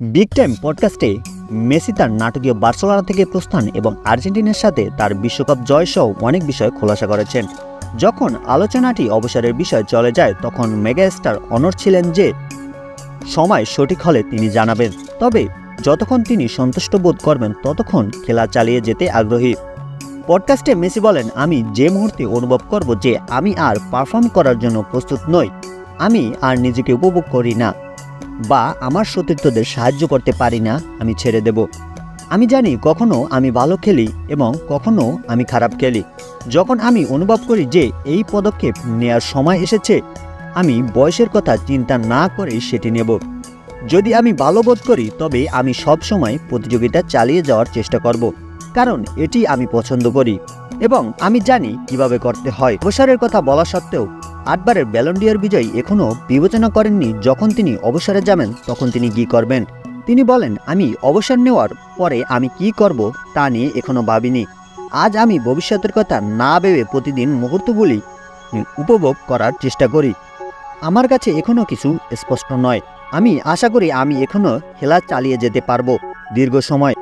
Big time পডকাস্টে Messi তার নাটকীয় Barcelona থেকে প্রস্থান এবং আর্জেন্টিনার সাথে তার বিশ্বকাপ জয়সহ অনেক বিষয় খোলাসা করেছেন। যখন আলোচনাটি অবসরের বিষয় চলে যায়, তখন মেগাস্টার অনর ছিলেন যে, সময় সঠিক হলে তিনি জানাবেন। তবে যতক্ষণ তিনি সন্তুষ্ট বোধ করবেন, ততক্ষণ খেলা চালিয়ে যেতে আগ্রহী। পডকাস্টে মেসি বলেন, আমি যে মুহূর্তে অনুভব করব যে, আমি আর পারফর্ম করার জন্য প্রস্তুত নই। আমি আর নিজেকে উপভোগ করি না। বা আমার সতীর্থদের সাহায্য করতে পারি না, আমি ছেড়ে দেব। আমি জানি কখনো আমি ভালো খেলি এবং কখনো আমি খারাপ খেলি। যখন আমি অনুভব করি যে এই পদক্ষেপ নেয়ার সময় এসেছে, আমি বয়সের কথা চিন্তা না করে সেটি নেব। যদি আমি ভালো বোধ করি, তবে আমি সব সময় প্রতিযোগিতা চালিয়ে যাওয়ার চেষ্টা করব, কারণ এটি আমি পছন্দ করি এবং আমি জানি কীভাবে করতে হয়। অবসরের কথা বলা সত্ত্বেও আটবারের ব্যালন্ডিয়ার বিজয়ী এখনও বিবেচনা করেননি যখন তিনি অবসরে যাবেন, তখন তিনি কি করবেন? তিনি বলেন, আমি অবসর নেওয়ার পরে আমি কি করব তা নিয়ে এখনও ভাবিনি। আজ আমি ভবিষ্যতের কথা না ভেবে প্রতিদিন মুহূর্তগুলি উপভোগ করার চেষ্টা করি। আমার কাছে এখনও কিছু স্পষ্ট নয়। আমি আশা করি আমি এখনও খেলা চালিয়ে যেতে পারব দীর্ঘ সময়।